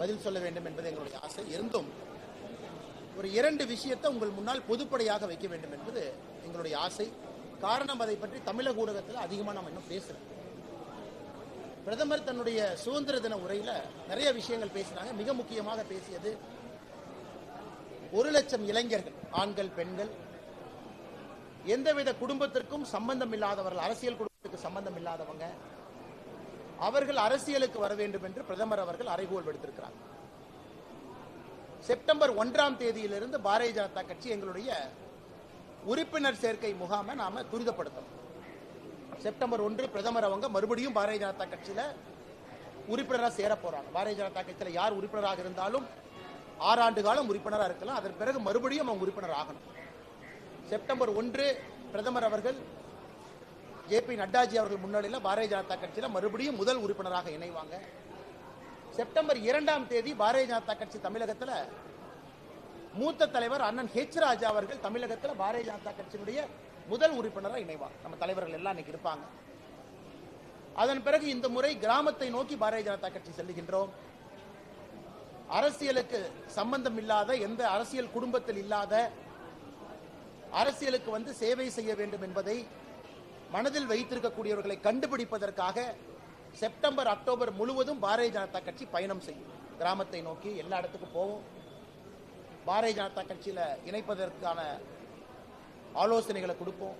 பதில் சொல்ல வேண்டும் என்பது எங்களுடைய ஆசை. இருந்தும் ஒரு இரண்டு விஷயத்தை உங்கள் முன்னால் பொதுப்படையாக வைக்க வேண்டும் என்பது எங்களுடைய ஆசை. காரணம் அதை பற்றி தமிழக ஊடகத்தில் அதிகமாக நாம் இன்னும் பேசுகிறோம் பிரதமர் தன்னுடைய சுதந்திர தின உரையில நிறைய விஷயங்கள் பேசினாங்க. மிக முக்கியமாக பேசியது ஒரு லட்சம் இளைஞர்கள் ஆண்கள் பெண்கள் எந்தவித குடும்பத்திற்கும் சம்பந்தம் இல்லாதவர்கள் அரசியல் குடும்பத்துக்கு சம்பந்தம் இல்லாதவங்க அவர்கள் அரசியலுக்கு வர வேண்டும் என்று பிரதமர் அவர்கள் அறைகோல் விடுத்திருக்கிறார். செப்டம்பர் ஒன்றாம் தேதியிலிருந்து பாரதிய ஜனதா கட்சி எங்களுடைய உறுப்பினர் சேர்க்கை முகாமை நாம துரிதப்படுத்தணும். செப்டம்பர் ஒன்று பிரதமர் அவங்க மறுபடியும் பாரதிய ஜனதா கட்சியில உறுப்பினராக சேர போறாங்க. பாரதிய ஜனதா கட்சியில யார் உறுப்பினராக இருந்தாலும் ஆறு ஆண்டு காலம் உறுப்பினராக இருக்கலாம். அதன் பிறகு மறுபடியும் அவங்க உறுப்பினர் ஆகணும். செப்டம்பர் ஒன்று பிரதமர் அவர்கள் ஜே பி நட்டாஜி அவர்கள் முன்னிலையில் பாரதிய ஜனதா கட்சியில மறுபடியும் முதல் உறுப்பினராக இணைவாங்க. செப்டம்பர் இரண்டாம் தேதி பாரதிய ஜனதா கட்சி தமிழகத்துல மூத்த தலைவர் அண்ணன் ஹெச் ராஜா அவர்கள் தமிழகத்துல பாரதிய ஜனதா கட்சியினுடைய முதல் உறுப்பினராக இணைவார் நம்ம தலைவர்கள் எல்லாம் இன்னைக்கு இருப்பாங்க. அதன் பிறகு இந்த முறை கிராமத்தை நோக்கி பாரதிய ஜனதா கட்சி செல்லுகின்றோம். அரசியலுக்கு சம்பந்தம் இல்லாத எந்த அரசியல் குடும்பத்தில் இல்லாத அரசியலுக்கு வந்து சேவை செய்ய வேண்டும் என்பதை மனதில் வைத்திருக்கக்கூடியவர்களை கண்டுபிடிப்பதற்காக செப்டம்பர் அக்டோபர் முழுவதும் பாரதிய ஜனதா கட்சி பயணம் செய்யும். கிராமத்தை நோக்கி எல்லா இடத்துக்கும் போவோம். பாரதிய ஜனதா கட்சியில இணைப்பதற்கான ஆலோசனைகளை கொடுப்போம்.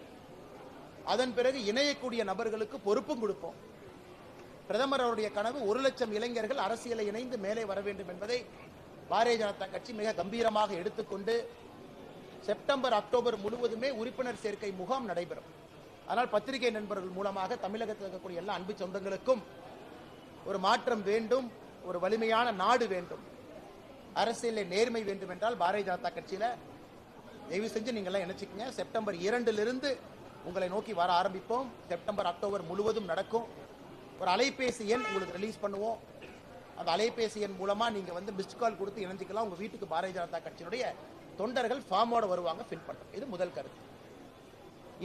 அதன் பிறகு இணையக்கூடிய நபர்களுக்கு பொறுப்பும் கொடுப்போம். பிரதமர் அவருடைய கனவு ஒரு லட்சம் இளைஞர்கள் அரசியலை இணைந்து மேலே வர வேண்டும் என்பதை பாரதிய ஜனதா கட்சி மிக கம்பீரமாக எடுத்துக்கொண்டு செப்டம்பர் அக்டோபர் முழுவதுமே உறுப்பினர் சேர்க்கை முகாம் நடைபெறும். ஆனால் பத்திரிகை நண்பர்கள் மூலமாக தமிழகத்தில் இருக்கக்கூடிய எல்லா அன்பு சொந்தங்களுக்கும் ஒரு மாற்றம் வேண்டும் ஒரு வலிமையான நாடு வேண்டும். அரசியலில் நேர்மை வேண்டும் என்றால் பாரதிய ஜனதா கட்சியில் தயவு செஞ்சு நீங்கள்லாம் எல்லாம் செப்டம்பர் இரண்டிலிருந்து உங்களை நோக்கி வர ஆரம்பிப்போம். செப்டம்பர் அக்டோபர் முழுவதும் நடக்கும். ஒரு அலைபேசி எண் உங்களுக்கு ரிலீஸ் பண்ணுவோம். அந்த அலைபேசி எண் மூலமாக நீங்கள் வந்து மிஸ்ட் கால் கொடுத்து இணைஞ்சிக்கலாம். உங்கள் வீட்டுக்கு பாரதிய ஜனதா கட்சியினுடைய தொண்டர்கள் ஃபார்மோட வருவாங்க ஃபில் பண்ணுறோம் இது முதல் கருத்து.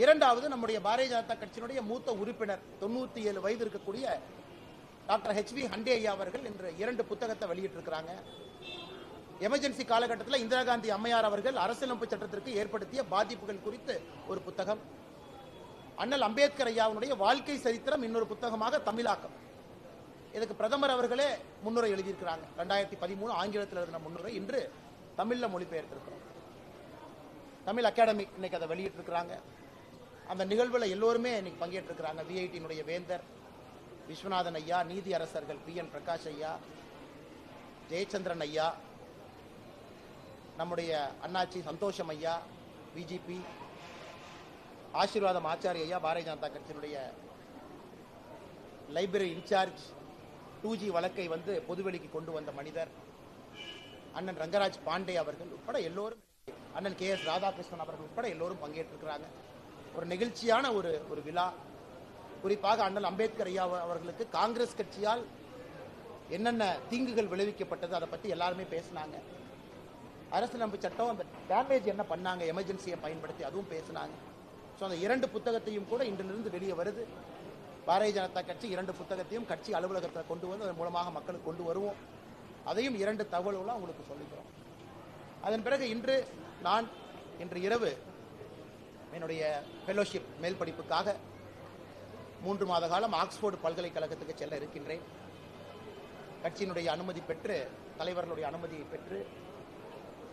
இரண்டாவது நம்முடைய பாரதிய ஜனதா கட்சியினுடைய மூத்த உறுப்பினர் தொண்ணூத்தி ஏழு வயது இருக்கக்கூடிய டாக்டர் ஹெச் வி ஹண்டே ஐயா அவர்கள் இன்று இரண்டு புத்தகத்தை வெளியிட்டிருக்கிறாங்க. எமர்ஜென்சி காலகட்டத்தில் இந்திரா காந்தி அம்மையார் அவர்கள் அரசியலமைப்பு சட்டத்திற்கு ஏற்படுத்திய பாதிப்புகள் குறித்து ஒரு புத்தகம். அண்ணல் அம்பேத்கர் ஐயாவுடைய வாழ்க்கை சரித்திரம் இன்னொரு புத்தகமாக தமிழாக்கம். இதுக்கு பிரதமர் அவர்களே முன்னுரை எழுதியிருக்கிறாங்க. ரெண்டாயிரத்தி பதிமூணு ஆங்கிலத்தில் இருந்த முன்னுரை இன்று தமிழில் மொழிபெயர்த்திருக்கிறோம். தமிழ் அகாடமி இன்னைக்கு அதை வெளியிட்டிருக்கிறாங்க. அந்த நிகழ்வில் எல்லோருமே இன்னைக்கு பங்கேற்றிருக்கிறாங்க. விஐடியினுடைய வேந்தர் விஸ்வநாதன் ஐயா நீதி அரசர்கள் பி என் பிரகாஷ் ஐயா ஜெயச்சந்திரன் ஐயா நம்முடைய அண்ணாச்சி சந்தோஷம் ஐயா பிஜிபி ஆசீர்வாதம் ஆச்சாரிய ஐயா பாரதிய ஜனதா கட்சியினுடைய லைப்ரரி இன்சார்ஜ் டூ ஜி வழக்கை வந்து பொதுவெளிக்கு கொண்டு வந்த மனிதர் அண்ணன் ரங்கராஜ் பாண்டே அவர்கள் உட்பட எல்லோரும் அண்ணன் கே எஸ் ராதாகிருஷ்ணன் அவர்கள் உட்பட எல்லோரும் பங்கேற்றிருக்கிறாங்க. ஒரு நெகிழ்ச்சியான ஒரு ஒரு விழா. குறிப்பாக அண்ணல் அம்பேத்கர் ஐயா அவர்களுக்கு காங்கிரஸ் கட்சியால் என்னென்ன தீங்குகள் விளைவிக்கப்பட்டது அதை பற்றி எல்லாருமே பேசினாங்க. அரசியலமைப்பு சட்டம் அந்த டேமேஜ் என்ன பண்ணாங்க எமர்ஜென்சியை பயன்படுத்தி அதுவும் பேசினாங்க. ஸோ அந்த இரண்டு புத்தகத்தையும் கூட இன்றிலிருந்து வெளியே வருது. பாரதிய ஜனதா கட்சி இரண்டு புத்தகத்தையும் கட்சி அலுவலகத்தில் கொண்டு வந்து அதன் மூலமாக மக்களுக்கு கொண்டு வருவோம். அதையும் இரண்டு தகவல்களும் உங்களுக்கு சொல்லிக்கிறோம். அதன் பிறகு இன்று நான் இன்று இரவு என்னுடைய ஃபெலோஷிப் மேல் படிப்புக்காக மூன்று மாத காலம் ஆக்ஸ்போர்டு பல்கலைக்கழகத்துக்கு செல்ல இருக்கின்றேன். கட்சியினுடைய அனுமதி பெற்று தலைவர்களுடைய அனுமதியை பெற்று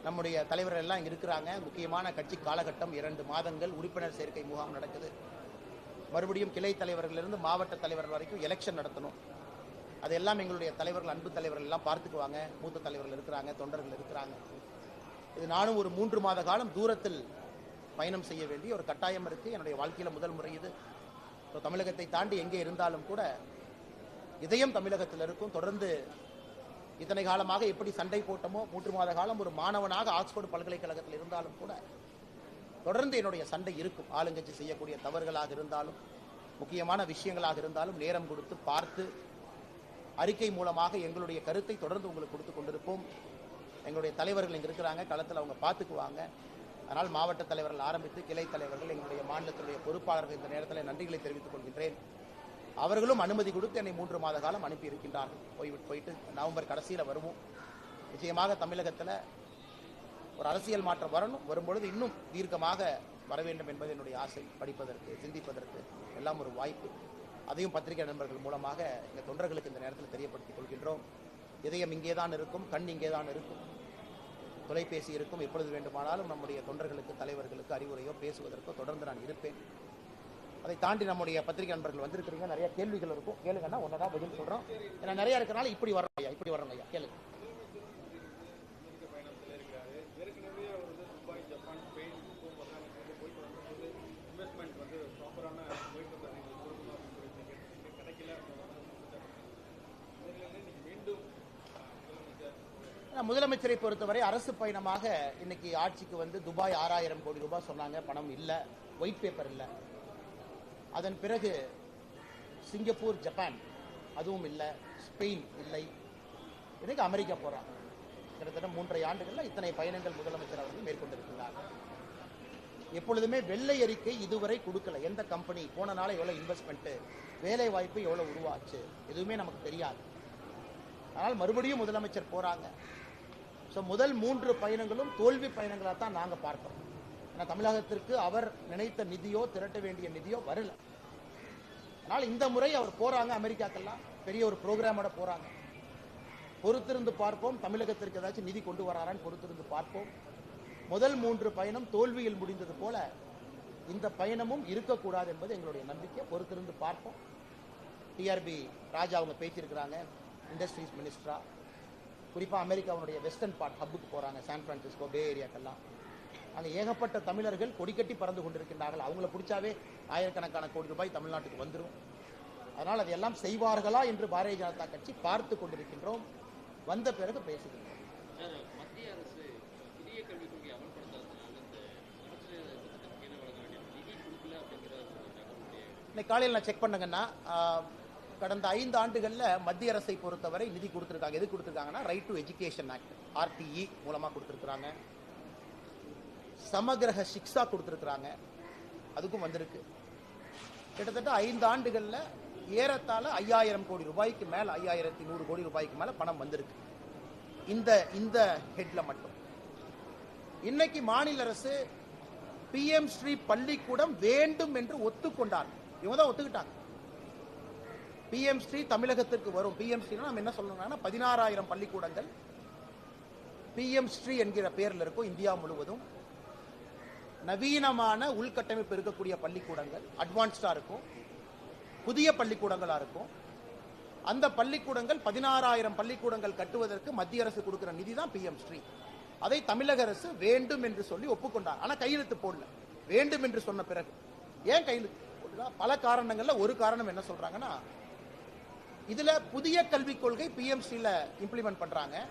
நம்முடைய தலைவர்கள் எல்லாம் இருக்கிறாங்க. முக்கியமான கட்சி காலகட்டம் இரண்டு மாதங்கள் உறுப்பினர் சேர்க்கை முகாம் நடக்குது. மறுபடியும் கிளை தலைவர்களிலிருந்து மாவட்ட தலைவர்கள் வரைக்கும் எலெக்ஷன் நடத்தணும். அதெல்லாம் எங்களுடைய தலைவர்கள் அன்பு தலைவர்கள் எல்லாம் பார்த்துக்குவாங்க. மூத்த தலைவர்கள் இருக்கிறாங்க தொண்டர்கள் இருக்கிறாங்க. இது நானும் ஒரு மூன்று மாத காலம் தூரத்தில் பயணம் செய்ய வேண்டிய ஒரு கட்டாயம் இருக்குது என்னுடைய வாழ்க்கையில் முதல் முறை இது. ஸோ தமிழகத்தை தாண்டி எங்கே இருந்தாலும் கூட இதயம் தமிழகத்தில் இருக்கும். தொடர்ந்து இத்தனை காலமாக எப்படி சண்டை போட்டமோ மூன்று மாத காலம் ஒரு மாணவனாக ஆக்ஸ்போர்டு பல்கலைக்கழகத்தில் இருந்தாலும் கூட தொடர்ந்து என்னுடைய சண்டை இருக்கும். ஆளுங்கட்சி செய்யக்கூடிய தவறுகளாக இருந்தாலும் முக்கியமான விஷயங்களாக இருந்தாலும் நேரம் கொடுத்து பார்த்து அறிக்கை மூலமாக எங்களுடைய கருத்தை தொடர்ந்து உங்களுக்கு கொடுத்து கொண்டிருப்போம். எங்களுடைய தலைவர்கள் இங்கே இருக்கிறாங்க. களத்தில் அவங்க பார்த்துக்குவாங்க. அதனால் மாவட்ட தலைவர்கள் ஆரம்பித்து கிளை தலைவர்கள் எங்களுடைய மாநிலத்தினுடைய பொறுப்பாளர்கள் இந்த நேரத்தில் நன்றிகளை தெரிவித்துக் கொள்கின்றேன். அவர்களும் அனுமதி கொடுத்து என்னை மூன்று மாத காலம் அனுப்பி இருக்கின்றார்கள் போய்விட்டு போயிட்டு நவம்பர் கடைசியில் வருவோம். நிச்சயமாக தமிழகத்தில் ஒரு அரசியல் மாற்றம் வரணும். வரும்பொழுது இன்னும் தீர்க்கமாக வர வேண்டும் என்பது என்னுடைய ஆசை. படிப்பதற்கு சிந்திப்பதற்கு எல்லாம் ஒரு வாய்ப்பு. அதையும் பத்திரிகை நண்பர்கள் மூலமாக எங்கள் தொண்டர்களுக்கு இந்த நேரத்தில் தெரியப்படுத்திக் கொள்கின்றோம். இதயம் இங்கே தான் இருக்கும் கண் இங்கே தான் இருக்கும். தொலைபேசி இருக்கும். எப்பொழுது வேண்டுமானாலும் நம்முடைய தொண்டர்களுக்கு தலைவர்களுக்கு அறிவுரையோ பேசுவதற்கோ தொடர்ந்து நான் இருப்பேன். அதை தாண்டி நம்முடைய பத்திரிகை நண்பர்கள் வந்திருக்கிறீங்க. நிறைய கேள்விகள் இருக்கும். கேளுங்கன்னா ஒன்னதா பதில் சொல்றோம். ஏன்னா நிறைய இருக்கனால இப்படி வரோம் ஐயா இப்படி வரோம் ஐயா. கேளுங்க ஏற்கனவே அவர் வந்து துபாய் ஜப்பான் ஸ்பெயின் இப்போ முதலமைச்சர் போயிட்டு வந்தபோது இன்வெஸ்ட்மெண்ட் வந்து ப்ராப்பரான போயிட்டு வந்தாங்க எங்களுக்கு கொடுக்கணும் அப்படின்னு சொல்லிட்டு கேட்டு கிடைக்கல இதில் இன்னைக்கு மீண்டும் முதலமைச்சர் ஆனா, முதலமைச்சரை பொறுத்தவரை அரசு பயணமாக இன்னைக்கு ஆட்சிக்கு வந்து துபாய் ஆறாயிரம் கோடி ரூபாய் சொன்னாங்க. பணம் இல்லை. ஒயிட் பேப்பர் இல்லை. அதன் பிறகு சிங்கப்பூர் ஜப்பான் அதுவும் இல்லை. ஸ்பெயின் இல்லை. இன்னைக்கு அமெரிக்கா போறாங்க. கிட்டத்தட்ட மூன்றரை ஆண்டுகளில் இத்தனை பயணங்கள் முதலமைச்சர் அவர்கள் மேற்கொண்டிருக்கிறார். எப்பொழுதுமே வெள்ளை அறிக்கை இதுவரை கொடுக்கல. எந்த கம்பெனி போன நாளை எவ்வளோ இன்வெஸ்ட்மெண்ட் வேலை வாய்ப்பு எவ்வளவு உருவாச்சு? எதுவுமே நமக்கு தெரியாது. ஆனால் மறுபடியும் முதலமைச்சர் போறாங்க. ஸோ முதல் மூன்று பயணங்களும் தோல்வி பயணங்களாக தான் நாங்கள் பார்க்கிறோம் ஏன்னா தமிழகத்திற்கு அவர் நினைத்த நிதியோ திரட்ட வேண்டிய நிதியோ வரல. ஆனால் இந்த முறை அவர் போகிறாங்க அமெரிக்காக்கெல்லாம். பெரிய ஒரு ப்ரோக்ராமோட போகிறாங்க பொறுத்திருந்து பார்ப்போம். தமிழகத்திற்கு ஏதாச்சும் நிதி கொண்டு வராரான்னு பொறுத்திருந்து பார்ப்போம். முதல் மூன்று பயணம் தோல்வியில் முடிந்தது போல இந்த பயணமும் இருக்கக்கூடாது என்பது எங்களுடைய நம்பிக்கை. பொறுத்திருந்து பார்ப்போம். டிஆர்பி ராஜா அவங்க பேசியிருக்கிறாங்க. இண்டஸ்ட்ரீஸ் மினிஸ்டரா. குறிப்பாக அமெரிக்காவுடைய வெஸ்டர்ன் பார்ட் ஹப்புக்கு போகிறாங்க சான் பிரான்சிஸ்கோ பே ஏரியாக்கெல்லாம். அங்கே ஏகப்பட்ட தமிழர்கள் கொடிக்கட்டி பறந்து கொண்டிருக்கின்றார்கள். அவங்கள பிடிச்சாவே ஆயிரக்கணக்கான கோடி ரூபாய் தமிழ்நாட்டுக்கு வந்துடும் அதனால் அதையெல்லாம் செய்வார்களா என்று பாரதிய ஜனதா கட்சி பார்த்து கொண்டிருக்கின்றோம். வந்த பிறகு பேசுகின்றோம். மத்திய இன்னைக்கு காலையில் நான் செக் பண்ணுங்கன்னா கடந்த ஐந்து ஆண்டுகளில் மத்திய அரசை பொறுத்தவரை நிதி கொடுத்துருக்காங்க. எது கொடுத்துருக்காங்கன்னா right to education act RTE மூலமாக கொடுத்துருக்குறாங்க. சமகிரக சிக்ஸா கொடுத்துருக்குறாங்க. அதுக்கும் வந்திருக்கு. கிட்டத்தட்ட ஐந்து ஆண்டுகளில் ஏறத்தாழ ஐயாயிரம் கோடி ரூபாய்க்கு மேலே ஐயாயிரத்தி நூறு கோடி ரூபாய்க்கு மேலே பணம் வந்திருக்கு. இந்த இந்த ஹெட்ல மட்டும். இன்னைக்கு மாநில அரசு பிஎம் ஸ்ரீ பள்ளிக்கூடம் வேண்டும் என்று ஒத்துக்கொண்டார். இவங்க தான் ஒத்துக்கிட்டாங்க. பிஎம் ஸ்ரீ தமிழகத்திற்கு வரும். பிஎம் நம்ம என்ன சொல்லணும்னா பதினாறாயிரம் பள்ளிக்கூடங்கள். பிஎம் ஸ்ரீ என்கிற பெயரில் இருக்கும் இந்தியா முழுவதும். நவீனமான உள்கட்டமைப்பு இருக்கக்கூடிய பள்ளிக்கூடங்கள் அட்வான்ஸ்டாக இருக்கும். புதிய பள்ளிக்கூடங்களாக இருக்கும். அந்த பள்ளிக்கூடங்கள் பதினாறாயிரம் பள்ளிக்கூடங்கள் கட்டுவதற்கு மத்திய அரசு கொடுக்கிற நிதி தான் பிஎம் ஸ்ரீ அதை தமிழக அரசு வேண்டும் என்று சொல்லி ஒப்புக்கொண்டார். ஆனால் கையெழுத்து போடல. வேண்டும் என்று சொன்ன பிறகு. ஏன் கையெழுத்து போடல? பல காரணங்கள்ல ஒரு காரணம் என்ன சொல்றாங்கன்னா இதுல புதிய கல்விக் கொள்கை பிஎம்சியில் இம்ப்ளிமெண்ட் பண்றாங்க.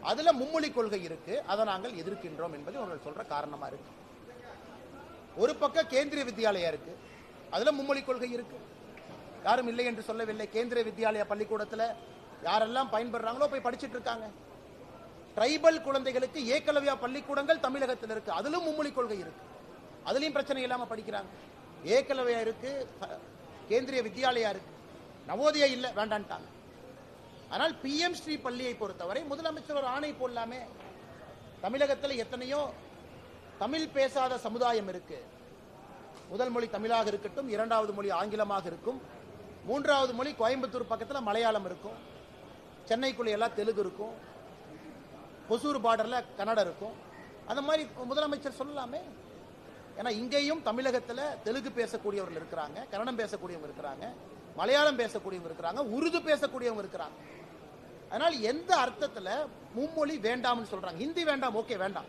அதுல மும்மொழி கொள்கை இருக்கு. அதை நாங்கள் எதிர்க்கின்றோம் என்பது அவர்கள் சொல்ற காரணமா இருக்கு. ஒரு பக்கம் கேந்திரிய வித்யாலயா இருக்கு. அதுல மும்மொழி கொள்கை இருக்கு. யாரும் இல்லை என்று சொல்லவில்லை. கேந்திரிய வித்யாலயா பள்ளிக்கூடத்துல யாரெல்லாம் பயன்படுறாங்களோ போய் படிச்சுட்டு இருக்காங்க. ட்ரைபல் குழந்தைகளுக்கு ஏகலவ்யா பள்ளிக்கூடங்கள் தமிழகத்தில் இருக்கு. அதிலும் மும்மொழி கொள்கை இருக்கு. அதுலயும் பிரச்சனை இல்லாம படிக்கிறாங்க. ஏகலவ்யா இருக்கு. கேந்திரிய வித்யாலயா இருக்கு. நவோதயா இல்லை வேண்டான்ட்டாங்க. ஆனால் பிஎம் ஸ்ரீ பள்ளியை பொறுத்தவரை முதலமைச்சர் ஒரு ஆணை போடலாமே. தமிழகத்தில் எத்தனையோ தமிழ் பேசாத சமுதாயம் இருக்கு. முதல் மொழி தமிழாக இருக்கட்டும் இரண்டாவது மொழி ஆங்கிலமாக இருக்கும். மூன்றாவது மொழி கோயம்புத்தூர் பக்கத்தில் மலையாளம் இருக்கும். சென்னைக்குள்ள எல்லாம் தெலுங்கு இருக்கும். ஒசூர் பார்டரில் கன்னடம் இருக்கும். அந்த மாதிரி முதலமைச்சர் சொல்லலாமே. ஏன்னா இங்கேயும் தமிழகத்தில் தெலுங்கு பேசக்கூடியவர்கள் இருக்கிறாங்க கன்னடம் பேசக்கூடியவங்க இருக்கிறாங்க. மலையாளம் பேசக்கூடியவங்க இருக்கிறாங்க உருது பேசக்கூடியவங்க இருக்கிறாங்க. அதனால் எந்த அர்த்தத்தில் மும்மொழி வேண்டாம்னு சொல்கிறாங்க ஹிந்தி வேண்டாம் ஓகே வேண்டாம்.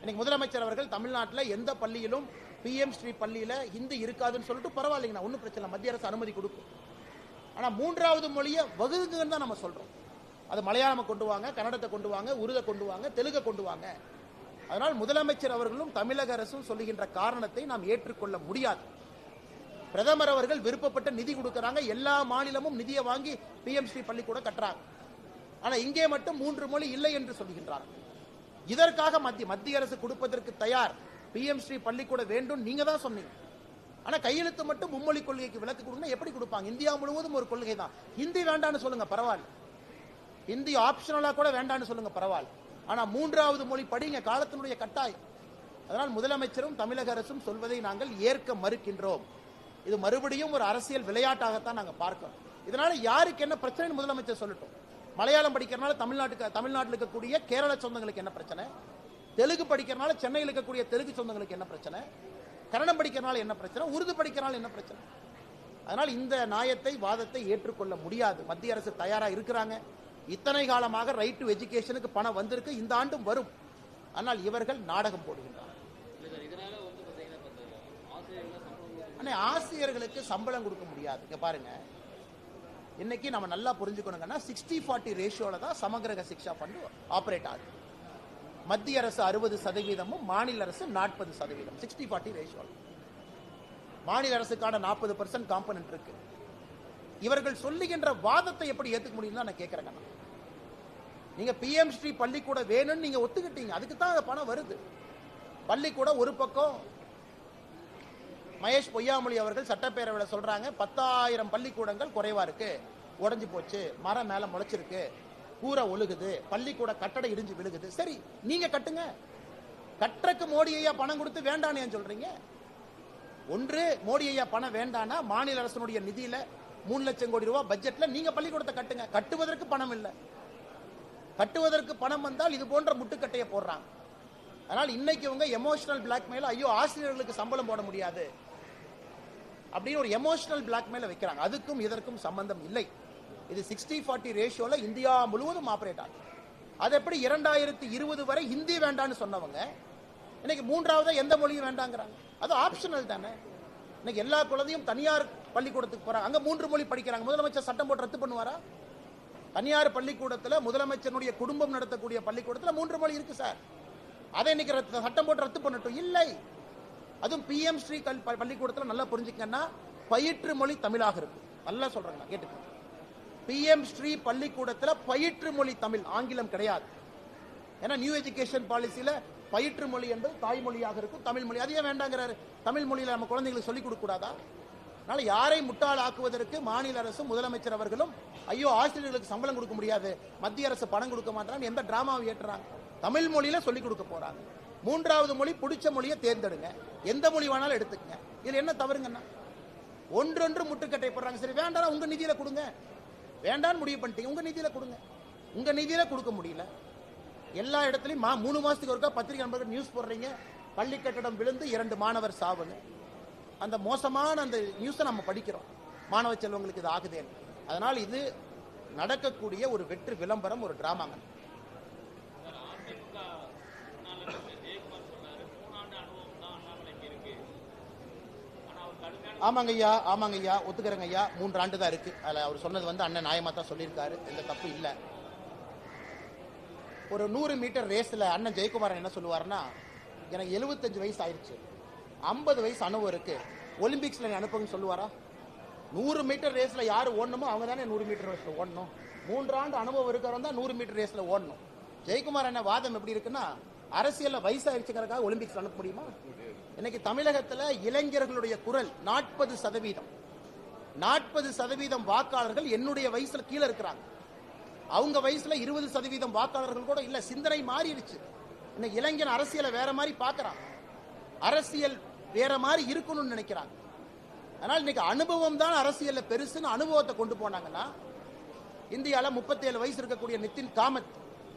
இன்னைக்கு முதலமைச்சர் அவர்கள் தமிழ்நாட்டில் எந்த பள்ளியிலும் பிஎம் ஸ்ரீ பள்ளியில் ஹிந்தி இருக்காதுன்னு சொல்லிட்டு பரவாயில்லைங்கண்ணா ஒன்றும் பிரச்சனை இல்லை. மத்திய அரசு அனுமதி கொடுக்கும். ஆனால் மூன்றாவது மொழியை வகுதுங்கன்னு தான் நம்ம சொல்கிறோம் அது மலையாளம் கொண்டு வாங்க கன்னடத்தை கொண்டு வாங்க உருதை கொண்டு வாங்க தெலுங்கை கொண்டு வாங்க. அதனால் முதலமைச்சர் அவர்களும் தமிழக அரசும் சொல்லுகின்ற காரணத்தை நாம் ஏற்றுக்கொள்ள முடியாது. பிரதமர் அவர்கள் விருப்பப்பட்ட நிதி கொடுக்கறாங்க. எல்லா மாநிலமும் நிதியை வாங்கி பிஎம் ஸ்ரீ பள்ளிக்கூடம் கட்டுறாங்க. ஆனா இங்கே மட்டும் மூன்று மொழி இல்லை என்று சொல்கின்றார் இதற்காக மத்திய மத்திய அரசு கொடுப்பதற்கு தயார் பிஎம்ஸ்ரீ ஸ்ரீ வேண்டும். நீங்க தான் சொன்னீங்க. ஆனா கையெழுத்து மட்டும் மும்மொழி கொள்கைக்கு விளக்கு கொடுங்க எப்படி கொடுப்பாங்க? இந்தியா முழுவதும் ஒரு கொள்கை தான். ஹிந்தி வேண்டான்னு சொல்லுங்க பரவாயில்ல. ஹிந்தி ஆப்ஷனலா கூட வேண்டான்னு சொல்லுங்க பரவாயில்ல. ஆனா மூன்றாவது மொழி படிங்க காலத்தினுடைய கட்டாயம். அதனால் முதலமைச்சரும் தமிழக அரசும் சொல்வதை நாங்கள் ஏற்க மறுக்கின்றோம். இது மறுபடியும் ஒரு அரசியல் விளையாட்டாகத்தான் நாங்கள் பார்க்கிறோம். இதனால யாருக்கு என்ன பிரச்சனைன்னு முதலமைச்சர் சொல்லட்டும். மலையாளம் படிக்கிறனால தமிழ்நாட்டுக்கு தமிழ்நாட்டில் இருக்கக்கூடிய கேரள சொந்தங்களுக்கு என்ன பிரச்சனை? தெலுங்கு படிக்கிறனால சென்னையில் இருக்கக்கூடிய தெலுங்கு சொந்தங்களுக்கு என்ன பிரச்சனை? கன்னடம் படிக்கிறனால என்ன பிரச்சனை? உருது படிக்கிறனால என்ன பிரச்சனை? அதனால் இந்த நியாயத்தை வாதத்தை ஏற்றுக்கொள்ள முடியாது. மத்திய அரசு தயாராக இருக்கிறாங்க. இத்தனை காலமாக ரைட் டு எஜுகேஷனுக்கு பணம் வந்திருக்கு. இந்த ஆண்டும் வரும். ஆனால் இவர்கள் நாடகம் போடுகின்றனர் இல்லை சார் இதனால வந்து பார்த்தீங்கன்னா இப்போ இந்த ஆசிரியர்கள் ஆனால் ஆசிரியர்களுக்கு சம்பளம் கொடுக்க முடியாது. இங்கே பாருங்க. இன்னைக்கு நம்ம நல்லா புரிஞ்சுக்கணுங்கன்னா சிக்ஸ்டி ஃபார்ட்டி ரேஷியோவில் தான் சமகிரக சிக்ஷா ஃபண்டு ஆப்ரேட் ஆகுது. மத்திய அரசு அறுபது சதவீதமும் மாநில அரசு நாற்பது சதவீதம். சிக்ஸ்டி ஃபார்ட்டி ரேஷியோவில் மாநில அரசுக்கான நாற்பது பர்சன்ட் காம்பனன்ட் இருக்கு. இவர்கள் சொல்லுகின்ற வாதத்தை எப்படி ஏற்றுக்க முடியும்னு நான் கேட்குறேங்க நீங்க பிஎம் ஸ்ரீ பள்ளிக்கூட வேணும்னு நீங்க ஒத்துக்கிட்டீங்க. அதுக்கு தான் அந்த பணம் வருது. பள்ளிக்கூடம் ஒரு பக்கம் மகேஷ் பொய்யாமொழி அவர்கள் சட்டப்பேரவையில் சொல்றாங்க பத்தாயிரம் பள்ளிக்கூடங்கள் குறைவா இருக்கு. உடஞ்சி போச்சு. மரம் மேல முளைச்சிருக்கு. கூரை ஒழுகுது. பள்ளிக்கூட கட்டடம் இடிஞ்சு விழுகுது. சரி நீங்க கட்டுங்க. கட்டுறக்கு மோடி ஐயா பணம் கொடுத்து வேண்டான்னு சொல்றீங்க? ஒன்று மோடி ஐயா பணம் வேண்டானா மாநில அரசனுடைய நிதியில மூணு லட்சம் கோடி ரூபாய் பட்ஜெட்ல நீங்க பள்ளிக்கூடத்தை கட்டுங்க. கட்டுவதற்கு பணம் இல்லை. கட்டுவதற்கு பணம் வந்தால் இது போன்ற முட்டுக்கட்டையை போடுறாங்க. அதனால் இன்னைக்கு இவங்க எமோஷனல் பிளாக்மெயில் ஐயோ ஆசிரியர்களுக்கு சம்பளம் போட முடியாது. அப்படின்னு ஒரு எமோஷனல் பிளாக்மெயில வைக்கிறாங்க. அதுக்கும் இதற்கும் சம்பந்தம் இல்லை. இது சிக்ஸ்டி ஃபார்ட்டி ரேஷியோல இந்தியா முழுவதும் ஆப்ரேட் ஆகுது. அது எப்படி இரண்டாயிரத்தி இருபது வரை ஹிந்தி வேண்டான்னு சொன்னவங்க இன்னைக்கு மூன்றாவதா எந்த மொழியும் வேண்டாங்கிறாங்க. அது ஆப்ஷனல் தானே. இன்னைக்கு எல்லா குழந்தையும் தனியார் பள்ளிக்கூடத்துக்கு போறாங்க. அங்க மூன்று மொழி படிக்கிறாங்க. முதலமைச்சர் சட்டம் போட்டு ரத்து பண்ணுவாரா? தனியார் பள்ளிக்கூடத்தில் முதலமைச்சருடைய குடும்பம் நடத்தக்கூடிய பள்ளிக்கூடத்தில் மூன்று மொழி இருக்கு சார். அதை இன்னைக்கு ரத்து- சட்டம் போட்டு ரத்து பண்ணட்டும். இல்லை. அதுவும் பிஎம் ஸ்ரீ கல் ப- பள்ளிக்கூடத்துல நல்லா புரிஞ்சுக்கங்கன்னா பயிற்று மொழி தமிழாக இருக்கு நல்லா சொல்றாங்க நான் கேட்டுக்கோங்க பிஎம் ஸ்ரீ பள்ளிக்கூடத்துல பயிற்று மொழி தமிழ் ஆங்கிலம் கிடையாது. ஏன்னா நியூ எஜுகேஷன் பாலிசியில பயிற்று மொழி என்பது தாய்மொழியாக இருக்கும் தமிழ் மொழி. அதையே வேண்டாங்கிறாரு? தமிழ் மொழியில நம்ம குழந்தைங்களுக்கு சொல்லிக் கொடுக்க கூடாதா அதனால யாரை முட்டாள் ஆக்குவதற்கு மாநில அரசும் முதலமைச்சர் அவர்களும் ஐயோ ஆசிரியர்களுக்கு சம்பளம் கொடுக்க முடியாது மத்திய அரசு பணம் கொடுக்க மாட்டாங்க எந்த டிராமாவை ஏற்றுறாங்க? தமிழ் மொழியில சொல்லிக் கொடுக்க போறாங்க. மூன்றாவது மொழி பிடிச்ச மொழியை தேர்ந்தெடுங்க. எந்த மொழி வேணாலும் எடுத்துக்கங்க. இதில் என்ன தவறுங்கன்னா ஒன்றொன்று முட்டுக்கட்டை போடுறாங்க. சரி வேண்டாம் உங்கள் நிதியில் கொடுங்க. வேண்டான்னு முடிவு பண்ணிட்டீங்க. உங்கள் நிதியில் கொடுங்க. உங்கள் நிதியில் கொடுக்க முடியல. எல்லா இடத்துலையும் மா- மூணு மாதத்துக்கு ஒருக்கா பத்திரிகை நண்பர்கள் நியூஸ் போடுறீங்க. பள்ளி கட்டடம் விழுந்து இரண்டு மாணவர் சாவுன்னு. அந்த மோசமான அந்த நியூஸை நம்ம படிக்கிறோம். மாணவ செல்வங்களுக்கு இது ஆகுதேன்னு. அதனால் இது நடக்கக்கூடிய ஒரு வெற்று விளம்பரம் ஒரு டிராமாங்க ஆமாங்க ஐயா ஆமாங்க ஐயா ஒத்துக்கிறேங்க ஐயா. மூன்று ஆண்டு தான் இருக்கு. அதில் அவர் சொன்னது வந்து அண்ணன் நியாயமா தான் சொல்லியிருக்காரு. எந்த தப்பு இல்லை. ஒரு நூறு மீட்டர் ரேஸில் அண்ணன் ஜெயக்குமாரன் என்ன சொல்லுவாருன்னா எனக்கு எழுபத்தஞ்சு வயசு ஆயிடுச்சு ஐம்பது வயசு அனுபவம் இருக்கு. ஒலிம்பிக்ஸில் நீ அனுப்புங்கன்னு சொல்லுவாரா? நூறு மீட்டர் ரேஸில் யார் ஓடணுமோ அவங்க தானே நூறு மீட்டர் ரேஸில் ஓடணும். மூன்றாண்டு அனுபவம் இருக்கிறவங்க தான் நூறு மீட்டர் ரேஸில் ஓடணும். ஜெயக்குமார் அண்ணன் வாதம் எப்படி இருக்குன்னா அரசியலில் வயசாயிருச்சுங்கிறக்காக ஒலிம்பிக்ஸ் அனுப்ப முடியுமா? இன்னைக்கு தமிழகத்துல இளைஞர்களுடைய குரல் நாற்பது சதவீதம். நாற்பது சதவீதம் வாக்காளர்கள் என்னுடைய வயசுல கீழே இருக்கிறாங்க. அவங்க வயசுல இருபது சதவீதம் வாக்காளர்கள் கூட இல்ல சிந்தனை மாறிடுச்சு. இன்னைக்கு இளைஞன் அரசியலை வேற மாதிரி பாக்குறான். அரசியல் வேற மாதிரி இருக்கணும்னு நினைக்கிறாங்க. அதனால இன்னைக்கு அனுபவம் தான் அரசியல்ல பெருசுன்னு அனுபவத்தை கொண்டு போனாங்கன்னா இந்தியால 37 வயசு இருக்கக்கூடிய நிதின் காமத்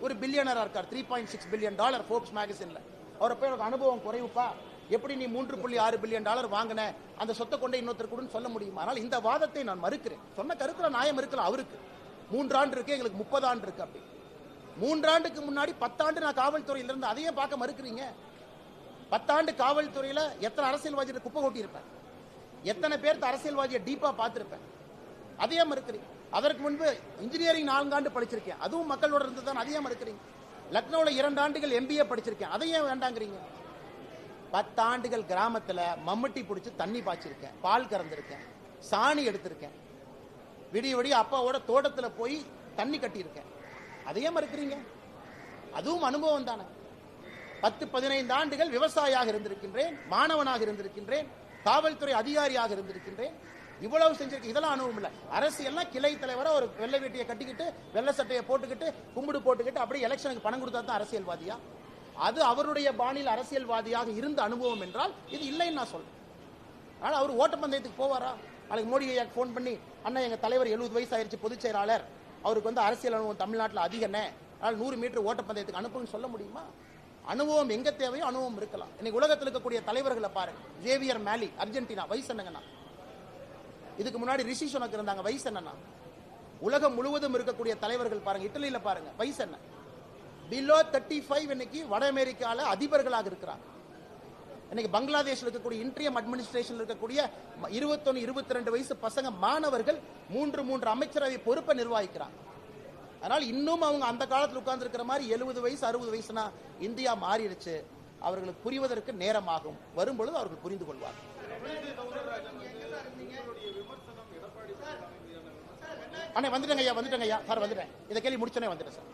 ஒரு பில்லியனராக இருக்கார். Three point six billion dollar Forbes மேகசினில் அவரை போய் எனக்கு அனுபவம் குறைவுப்பா? எப்படி நீ மூன்று புள்ளி ஆறு பில்லியன் டாலர் வாங்கின? அந்த சொத்தை கொண்டே இன்னொருத்தர் சொல்ல முடியுமா? ஆனால் இந்த வாதத்தை நான் மறுக்கிறேன். சொன்ன கருத்துல நியாயம் இருக்கலாம் அவருக்கு. மூன்றாண்டு இருக்கு எங்களுக்கு முப்பது ஆண்டு இருக்கு அப்படி. மூன்றாண்டுக்கு முன்னாடி பத்தாண்டு நான் காவல்துறையில இருந்து அதையே பார்க்க மறுக்கிறீங்க. பத்தாண்டு காவல்துறையில எத்தனை அரசியல்வாதியை குப்பை கொட்டியிருப்பேன் எத்தனை பேர்த்து அரசியல்வாதியை டீப்பா பார்த்துருப்பேன்? அதையே மறுக்கிறீங்க. அதற்கு முன்பு இன்ஜினியரிங் நான்காண்டு படிச்சிருக்கேன். அதுவும் மக்களோட இருந்து தான் அதையே மறுக்கிறீங்க. லக்னோவில் இரண்டு ஆண்டுகள் எம்பிஏ படிச்சிருக்கேன். அதையே வேண்டாங்கிறீங்க? பத்தாண்டுகள் கிராமத்துல மம்முட்டி பிடிச்சி தண்ணி பாய்ச்சிருக்கேன். பால் கறந்துருக்கேன். சாணி எடுத்திருக்கேன். விடிய விடிய அப்பாவோட தோட்டத்துல போய் தண்ணி கட்டியிருக்கேன். அதையே மறுக்கிறீங்க? அதுவும் அனுபவம் தானே. பத்து பதினைந்து ஆண்டுகள் விவசாயியாக இருந்திருக்கின்றேன் மாணவனாக இருந்திருக்கின்றேன் காவல்துறை அதிகாரியாக இருந்திருக்கின்றேன். இவ்வளவு செஞ்சிருக்கு. இதெல்லாம் அனுபவம் இல்லை. அரசியல்லாம் கிளை தலைவராக ஒரு வெள்ளை வேட்டியை கட்டிக்கிட்டு வெள்ளை சட்டையை போட்டுக்கிட்டு கும்பிடு போட்டுக்கிட்டு அப்படியே எலெக்ஷனுக்கு பணம் கொடுத்தா தான் அரசியல்வாதியா? அது அவருடைய பாணியில் அரசியல்வாதியாக இருந்த அனுபவம் என்றால் இது இல்லைன்னு நான் சொல்றேன். ஆனால் அவர் ஓட்டப்பந்தயத்துக்கு போவாரா? நாளைக்கு மோடி ஐயாக்கு ஃபோன் பண்ணி அண்ணா எங்கள் தலைவர் எழுபது வயசு ஆயிடுச்சு பொதுச் செயலாளர். அவருக்கு வந்து அரசியல் அனுபவம் தமிழ்நாட்டில் அதிகண்ணே அதனால் நூறு மீட்டர் ஓட்டப்பந்தயத்துக்கு அனுப்புன்னு சொல்ல முடியுமா? அனுபவம் எங்கே தேவையோ அனுபவம் இருக்கலாம். இன்னைக்கு உலகத்தில் இருக்கக்கூடிய தலைவர்களை பாருங்க ஜேவியர் மேலி அர்ஜென்டினா வயசு என்னங்கண்ணா இதுக்கு முன்னாடி ரிஷி சுனக் இருந்தாங்க வயசு என்னன்னா உலகம் முழுவதும் இருக்கக்கூடிய தலைவர்கள் பாருங்க இட்டலியில பாருங்க வயசு என்ன பிலோ தேர்ட்டி ஃபைவ் இன்னைக்கு வட அமெரிக்கால அதிபர்களாக இருக்கிறாங்க. இன்னைக்கு பங்களாதேஷ்ல இருக்கக்கூடிய இன்ட்ரியம் அட்மினிஸ்ட்ரேஷன்ல இருக்கக்கூடிய இருபத்தொன்னு இருபத்தி ரெண்டு வயசு பசங்க மாணவர்கள் மூன்று மூன்று அமைச்சரவை பொறுப்பை நிர்வகிக்கிறாங்க. அதனால் இன்னும் அவங்க அந்த காலத்தில் உட்கார்ந்து இருக்கிற மாதிரி எழுபது வயசு அறுபது வயசுனா இந்தியா மாறிடுச்சு. அவர்களுக்கு புரிவதற்கு நேரமாகும். வரும்பொழுது அவர்கள் புரிந்து கொள்வார்கள். அண்ணே வந்துட்டேங்க ஐயா வந்துட்டேங்க ஐயா. சார் வந்துட்டேன். இதை கேள்வி முடிச்சோன்னே வந்துட்டேன் சார்.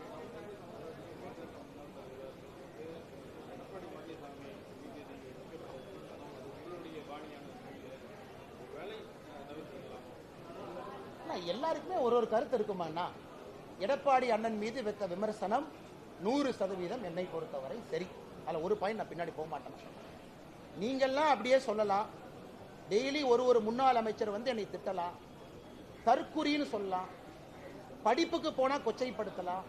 அண்ணா, எல்லாருக்குமே ஒரு ஒரு கருத்து இருக்குமாண்ணா எடப்பாடி அண்ணன் மீது வைத்த விமர்சனம் நூறு சதவீதம் என்னை பொறுத்தவரை சரி. அதில் ஒரு பாயிண்ட் நான் பின்னாடி போக மாட்டேன் நீங்கள்லாம் அப்படியே சொல்லலாம். டெய்லி ஒரு ஒரு முன்னாள் அமைச்சர் வந்து என்னை திட்டலாம். தற்குறின்னு சொல்லலாம். படிப்புக்கு போனா கொச்சைப்படுத்தலாம்.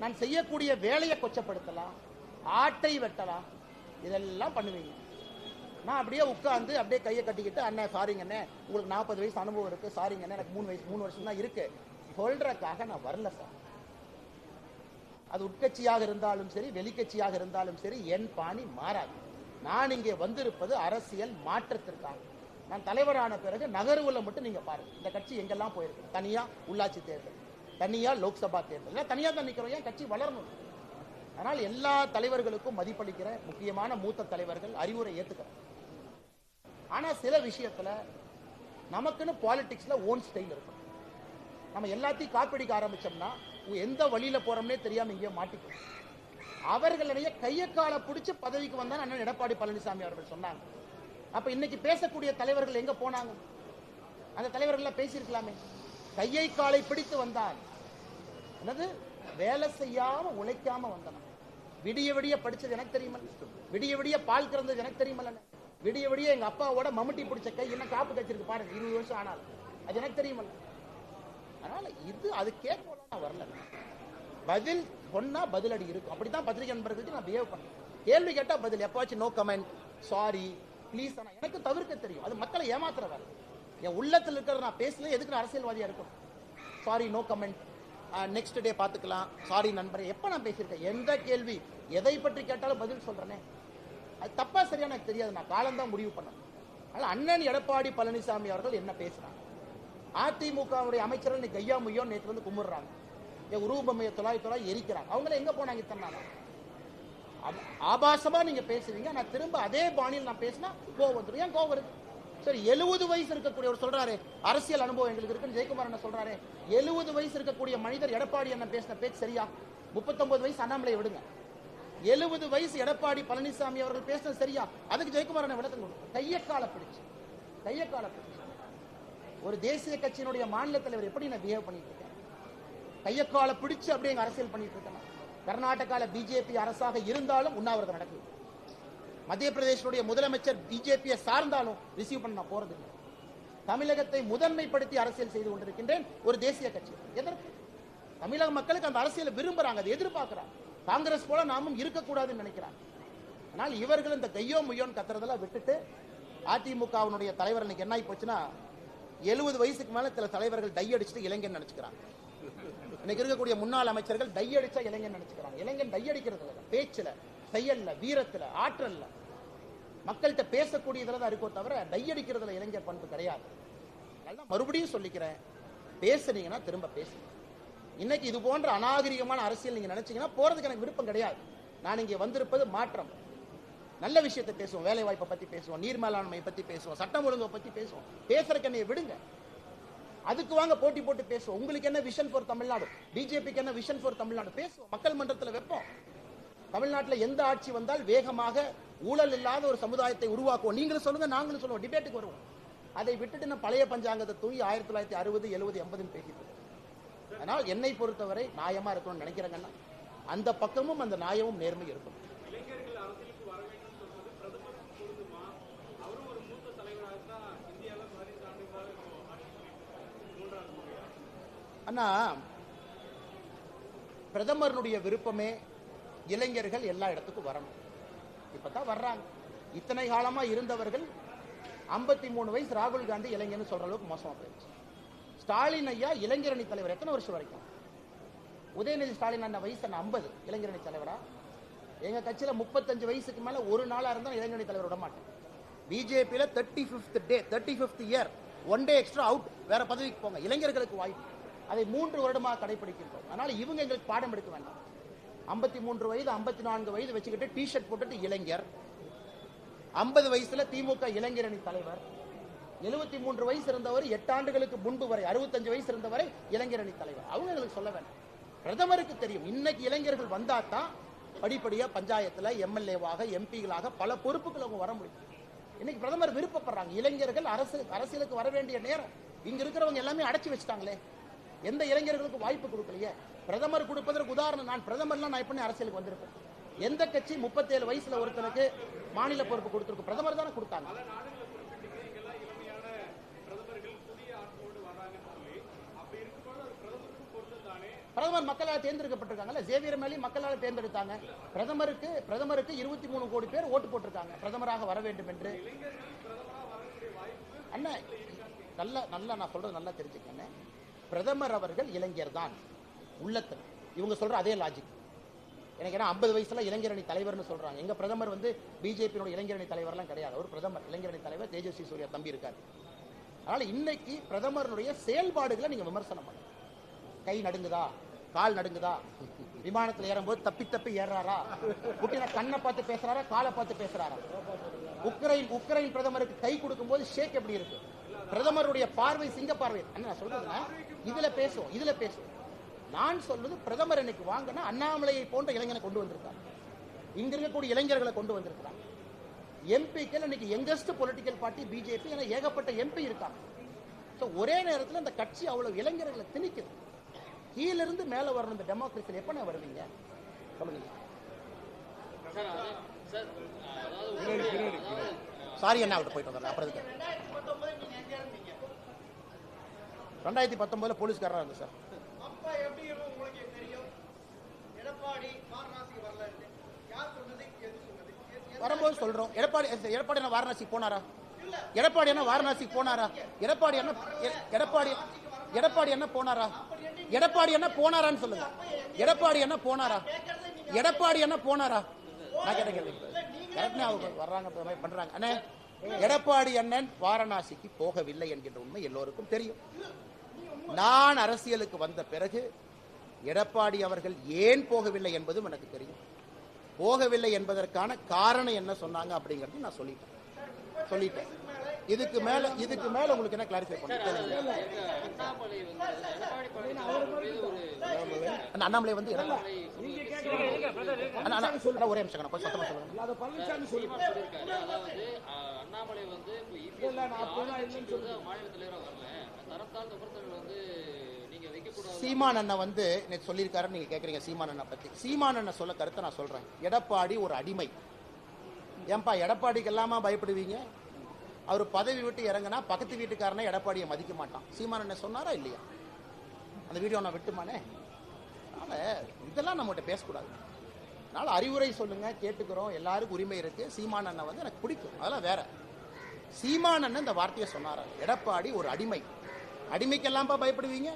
நான் செய்யக்கூடிய வேலையை கொச்சப்படுத்தலாம். ஆட்டை வெட்டலாம். இதெல்லாம் பண்ணுவீங்க. நான் அப்படியே உட்காந்து அப்படியே கையை கட்டிக்கிட்டு அண்ணன் சாரிங்கண்ணே உங்களுக்கு நாற்பது வயசு அனுபவம் இருக்கு. சாரிங்கண்ணே எனக்கு மூணு வயசு மூணு வருஷம் தான் இருக்கு. சொல்கிறக்காக நான் வரல சார் அது உட்கட்சியாக இருந்தாலும் சரி வெளிக்கட்சியாக இருந்தாலும் சரி என் பாணி மாறாது. நான் இங்கே வந்திருப்பது அரசியல் மாற்றத்திற்காக. நான் தலைவரான பிறகு நகர்வுல மட்டும் நீங்க பாருங்க. இந்த கட்சி எங்கெல்லாம் போயிருக்கு? தனியா உள்ளாட்சி தேர்தல் தனியா லோக்சபா தேர்தல். தனியா தான் நிக்கிறோம். ஏன் கட்சி வளரணும்? அதனால் எல்லா தலைவர்களுக்கும் மதிப்பளிக்கிற முக்கியமான மூத்த தலைவர்கள் அறிவுரை ஏத்துக்கிறேன் ஆனா சில விஷயத்துல நமக்குன்னு பாலிடிக்ஸ்ல ஓன் ஸ்டைல் இருக்கும். நம்ம எல்லாத்தையும் காப்பிடிக்க ஆரம்பிச்சோம்னா எந்த வழியில போறோம்னே தெரியாம இங்கேயே மாட்டிக்கும் அவர்களுடைய கையை காலை பிடிச்சு பதவிக்கு வந்தா அண்ணன் எடப்பாடி பழனிசாமி அவர்கள் சொன்னாங்க? அப்ப இன்னைக்கு பேசக்கூடிய தலைவர்கள் எங்க போனாங்க? அந்த தலைவர்கள் பேசியிருக்கலாமே. கையை காலை பிடித்து வந்தான் என்னது? வேலை செய்யாம உழைக்காம வந்தன விடிய விடிய படிச்சது எனக்கு தெரியுமல் விடிய விடிய பால் கறந்தது எனக்கு தெரியுமல்ல விடிய விடிய எங்க அப்பாவோட மம்முட்டி பிடிச்ச கை என்ன காப்பு கச்சிருக்கு பாருங்க இருபது வருஷம் ஆனாலும். அது எனக்கு தெரியுமல்ல அதனால இது அது கேட்க நான் வரல. பதில் சொன்னா பதிலடி இருக்கும். அப்படித்தான் பத்திரிகை நண்பர்களுக்கு நான் பிஹேவ் பண்ணேன். கேள்வி கேட்டா பதில். எப்பாச்சும் நோ கமெண்ட் சாரி ப்ளீஸ் எனக்கு தவிர்க்க தெரியும். அது மக்களை ஏமாத்துற வேலை என் உள்ளத்தில் இருக்கிறத நான் பேசல எதுக்கு நான் அரசியல்வாதியா இருக்கணும் sorry no comment next day பார்த்துக்கலாம் சாரி நண்பரே. எப்போ நான் பேசியிருக்கேன்? எந்த கேள்வி? எதை பற்றி கேட்டாலும் பதில் சொல்றேனே. அது தப்பா சரியா எனக்கு தெரியாது. நான் காலம்தான் முடிவு பண்ணேன். ஆனால் அண்ணன் எடப்பாடி பழனிசாமி அவர்கள் என்ன பேசுறாங்க? அதிமுகவுடைய அமைச்சர்கள் கையா முய்யோ நேற்று வந்து கும்பிடுறாங்க. என் உருவமைய தொள்ளாயிரத்தி தொள்ளாயிரம் எரிக்கிறாங்க. அவங்கள எங்க போனாங்க இத்தனை நாளா? ஆப- ஆபாசமா நீங்க பேசுவீங்க. நான் திரும்ப அதே பாணியில் நான் பேசினா கோவம் வந்துடும் ஏன் கோவம் வருது? சரி எழுபது வயசு இருக்கக்கூடியவர் சொல்றாரு. அரசியல் அனுபவம் எங்களுக்கு இருக்குன்னு ஜெயக்குமார் என்ன சொல்றாரு. எழுபது வயசு இருக்கக்கூடிய மனிதர் எடப்பாடி என்ன பேசின பேச்சு சரியா? முப்பத்தொன்பது வயசு அண்ணாமலை விடுங்க. எழுபது வயசு எடப்பாடி பழனிசாமி அவர்கள் பேசினது சரியா? அதுக்கு ஜெயக்குமார் என்ன விளக்கம் கொடுக்கும் கையக்கால பிடிச்சு. கையக்கால பிடிச்சு. ஒரு தேசிய கட்சியினுடைய மாநில தலைவர் எப்படி நான் பிஹேவ் பண்ணிட்டு இருக்கேன்? கையக்கால பிடிச்சு அப்படியே எங்க அரசியல் பண்ணிட்டு இருக்கேன்? கர்நாடகால பிஜேபி அரசாக இருந்தாலும் உண்ணாவிரதம் நடக்குது மத்திய பிரதேசனுடைய முதலமைச்சர் பிஜேபியை சார்ந்தாலும் ரிசீவ் பண்ண போறது இல்லை தமிழகத்தை முதன்மைப்படுத்தி அரசியல் செய்து கொண்டிருக்கின்றேன் ஒரு தேசிய கட்சி. எதற்கு? தமிழக மக்களுக்கு அந்த அரசியலை விரும்புறாங்க அதை எதிர்பார்க்கிறாங்க. காங்கிரஸ் போல நாமும் இருக்கக்கூடாதுன்னு நினைக்கிறாங்க. ஆனால் இவர்கள் இந்த கையோ முய்யோன்னு கத்துறதெல்லாம் விட்டுட்டு அதிமுகவினுடைய தலைவர் இன்னைக்கு என்ன ஆகி போச்சுன்னா எழுபது வயசுக்கு மேல சில தலைவர்கள் டை அடிச்சுட்டு இளைஞன் நினைச்சுக்கிறாங்க. இன்னைக்கு இருக்கக்கூடிய முன்னாள் அமைச்சர்கள் டை அடிச்சா இளைஞன் நினைச்சுக்கிறாங்க. இளைஞன் டை அடிக்கிறது இல்ல. பேச்சுல செயல்ல வீரத்துல ஆற்றல்ல. மக்கள்கிட்ட பேசக்கூடிய தான் இருக்கோ தவிர டை அடிக்கிறதுல இளைஞர் பண்பு கிடையாது. அதனால மறுபடியும் சொல்லிக்கிறேன். பேசுனீங்கன்னா திரும்ப பேசுங்க. இன்னைக்கு இது போன்ற அநாகரிகமான அரசியல் நீங்க நினைச்சீங்கன்னா போறதுக்கு எனக்கு விருப்பம் கிடையாது. நான் இங்கே வந்திருப்பது மாற்றம். நல்ல விஷயத்தை பேசுவோம். வேலை வாய்ப்பை பத்தி பேசுவோம். நீர் மேலாண்மை பத்தி பேசுவோம். சட்டம் ஒழுங்கை பத்தி பேசுவோம். பேசுறக்கு என்னைய விடுங்க. அதுக்கு வாங்க போட்டி போட்டு பேசுவோம். உங்களுக்கு என்ன விஷன் ஃபார் தமிழ்நாடு? பிஜேபிக்கு என்ன விஷன் ஃபார் தமிழ்நாடு? பேசுவோம். மக்கள் மன்றத்தில் வைப்போம். தமிழ்நாட்டில் எந்த ஆட்சி வந்தால் வேகமாக ஊழல் இல்லாத ஒரு சமுதாயத்தை உருவாக்குவோம். நீங்களும் சொல்லுங்க நாங்களும் சொல்லுவோம். டிபேட்டுக்கு வருவோம். அதை விட்டுட்டு நான் பழைய பஞ்சாங்கத்தை தூங்கி ஆயிரத்தி தொள்ளாயிரத்தி அறுபது எழுபது எண்பதுன்னு பேசிட்டு அதனால் என்னை பொறுத்தவரை நியாயமா இருக்கணும்னு நினைக்கிறேங்கன்னா அந்த பக்கமும் அந்த நியாயமும் நேர்மை இருக்கும் இளைஞர்கள் அரசியலுக்கு வர வேண்டும் சொல்வது பிரதமருக்கு பொருந்துமா அவரும் ஒரு மூத்த தலைவராக தான் இந்தியாவில் பதினைந்து ஆண்டுகளாக இப்போ ஆட்சி பண்ணிட்டு மூன்றாவது முறையா ஆனா பிரதமருடைய விருப்பமே இளைஞர்கள் எல்லா இடத்துக்கும் வரணும். இப்பதான் வர்றாங்க. இத்தனை காலமா இருந்தவர்கள் 53 மூணு வயசு ராகுல் காந்தி இளைஞர்னு சொல்ற அளவுக்கு மோசமா போயிடுச்சு. ஸ்டாலின் ஐயா இளைஞரணி தலைவர் எத்தனை வருஷம் வரைக்கும்? உதயநிதி ஸ்டாலின் அண்ணன் வயசு நான் ஐம்பது இளைஞரணி தலைவரா? எங்க கட்சியில முப்பத்தஞ்சு வயசுக்கு மேல ஒரு நாளா இருந்தா இளைஞரணி தலைவர் விட மாட்டேன். பிஜேபியில thirty fifth day thirty fifth year one day extra out வேற பதவிக்கு போங்க. இளைஞர்களுக்கு வாய்ப்பு. அதை மூன்று வருடமாக கடைபிடிக்கின்றோம். அதனால இவங்க எங்களுக்கு பாடம் எடுக்க வேண்டாம். ஐம்பத்தி மூன்று வயது ஐம்பத்தி நான்கு வயது வச்சுக்கிட்டு டி ஷர்ட் போட்டுட்டு இளைஞர். ஐம்பது வயசுல திமுக இளைஞரணி தலைவர். எழுபத்தி மூன்று வயசு இருந்தவர் எட்டு ஆண்டுகளுக்கு முன்பு வரை அறுபத்தஞ்சு வயசு இருந்தவரை இளைஞரணி தலைவர். அவங்க எங்களுக்கு சொல்ல வேண்டாம். பிரதமருக்கு தெரியும். இன்னைக்கு இளைஞர்கள் வந்தா தான் படிப்படியா பஞ்சாயத்துல எம்எல்ஏவாக எம்பிகளாக பல பொறுப்புகள் அவங்க வர முடியும். இன்னைக்கு பிரதமர் விருப்பப்படுறாங்க. இளைஞர்கள் அரசு அரசியலுக்கு வர வேண்டிய நேரம். இங்க இருக்கிறவங்க எல்லாமே அடைச்சு வச்சுட்டாங்களே. எந்த இளைஞர்களுக்கு வாய்ப்பு கொடுக்கலையே? பிரதமர் கொடுப்பதற்கு உதாரணம் நான் பிரதமர்லாம் நான் எப்படி அரசியலுக்கு வந்திருப்பேன். எந்த கட்சி முப்பத்தேழு வயசுல ஒருத்தனுக்கு மாநில பொறுப்பு கொடுத்திருக்கு பிரதமர் தானே கொடுத்தாங்க. பிரதமர் மக்களால் தேர்ந்தெடுக்கப்பட்டிருக்காங்கல்ல? ஜேவியர் மேலி மக்களால் தேர்ந்தெடுத்தாங்க. பிரதமருக்கு பிரதமருக்கு இருபத்தி மூணு கோடி பேர் ஓட்டு போட்டிருக்காங்க. பிரதமராக வர வேண்டும் என்று. அண்ணா நல்லா நல்லா நான் சொல்றது நல்லா தெரிஞ்சுக்கண்ணே பிரதமர் அவர்கள் இளைஞர் தான். உள்ளத்தில். இவங்க சொல்ற அதே லாஜிக் எனக்கு ஏன்னா ஐம்பது வயசுல இளைஞரணி தலைவர்னு சொல்றாங்க. எங்க பிரதமர் வந்து பிஜேபியோட இளைஞரணி தலைவர்லாம் கிடையாது. அவர் பிரதமர் இளைஞரணி தலைவர் தேஜஸ்வி சூர்யா தம்பி இருக்காரு. அதனால இன்னைக்கு பிரதமருடைய செயல்பாடுகளை நீங்க விமர்சனம் பண்ணுங்க. கை நடுங்குதா? கால் நடுங்குதா? விமானத்தில் ஏறும்போது தப்பி தப்பி ஏறாரா குட்டின கண்ணை பார்த்து பேசுறாரா? காலை பார்த்து பேசுறாரா? உக்ரைன் உக்ரைன் பிரதமருக்கு கை கொடுக்கும்போது ஷேக் எப்படி இருக்கு? பிரதமருடைய பார்வை சிங்க பார்வை. அண்ணா நான் சொல்றதுன்னா இதுல பேசுவோம் இதுல பேசுவோம். நான் சொல்வது பிரதமர் இன்னைக்கு வாங்கினா அண்ணாமலையை போன்ற இளைஞனை கொண்டு வந்திருக்காங்க இங்க இருக்கக்கூடிய இளைஞர்களை கொண்டு வந்திருக்கிறாங்க எம்பிக்கள் இன்னைக்கு யங்கஸ்ட் பொலிட்டிக்கல் பார்ட்டி பிஜேபி என ஏகப்பட்ட எம்பி இருக்காங்க. ஸோ ஒரே நேரத்தில் இந்த கட்சி அவ்வளவு இளைஞர்களை திணிக்குது. கீழிருந்து மேலே வரணும் இந்த டெமோக்ரஸியில் எப்போ வருவீங்க? சொல்லுங்க. சார் அதான் சார் அதாவது அதாவது சாரி அண்ணா விட்டு போயிட்டு வந்துடுறேன். அப்புறம் இதுக்கு ரெண்டாயிரத்தி பத்தொன்பதுல போலீஸ்காரராக இருந்தது சார் அப்ப எப்படி இருக்கும் உங்களுக்கு தெரியும் எடப்பாடி வாரணாசி வரலன்னு யார் சொன்னது? எது சொன்னது? எது- எது- வரும்போது சொல்றோம். எடப்பாடி எடப்பாடி என்ன வாரணாசி போனாரா? எடப்பாடி என்ன வாரணாசி போனாரா? எடப்பாடி என்ன எடப்பாடி எடப்பாடி என்ன போனாரா? எடப்பாடி என்ன போனாரான்னு சொல்லுங்க. எடப்பாடி என்ன போனாரா? எடப்பாடி என்ன போனாரா? நான் கேட்ட கேள்வி அவங்க வர்றாங்க பண்றாங்க. அண்ணே எடப்பாடி அண்ணன் வாரணாசிக்கு போகவில்லை என்கின்ற உண்மை எல்லோருக்கும் தெரியும். நான் அரசியலுக்கு வந்த பிறகு எடப்பாடி அவர்கள் ஏன் போகவில்லை என்பதும் எனக்கு தெரியும். போகவில்லை என்பதற்கான காரணம் என்ன சொன்னாங்க அப்படிங்கறது நான் சொல்லிட்டேன். சொல்லிட்டேன். இதுக்கு மேல இதுக்கு மேல உங்களுக்கு என்ன கிளாரிஃபை பண்ண கேளுங்க. எங்க அண்ணாமலை வந்து ஒரே நிமிஷம் கொஞ்சம் சத்தமா சொல்லுங்க. சீமான் வந்து அண்ணன் வந்து நேற்று சொல்லியிருக்காருன்னு நீங்க கேட்குறீங்க சீமான் அண்ணன் பத்தி. சீமான் அண்ணன் சொல்ல கருத்தை நான் சொல்றேன். எடப்பாடி ஒரு அடிமை. ஏன்பா எடப்பாடிக்கு எல்லாமா பயப்படுவீங்க? அவர் பதவி விட்டு இறங்கினா பக்கத்து வீட்டுக்காரனே எடப்பாடியை மதிக்க மாட்டான். சீமான் அண்ணன் சொன்னாரா இல்லையா? அந்த வீடியோ நான் விட்டுமானே? அதனால இதெல்லாம் நம்மகிட்ட பேசக்கூடாது. அதனால அறிவுரை சொல்லுங்க கேட்டுக்கிறோம். எல்லாருக்கும் உரிமை இருக்கு. சீமான் அண்ணன் வந்து எனக்கு பிடிக்கும். அதெல்லாம் வேற. சீமான் அண்ணன் இந்த வார்த்தையை சொன்னாரா? எடப்பாடி ஒரு அடிமை. அடிமைக்கெல்லாம்ப்பா பயப்படுவீங்க?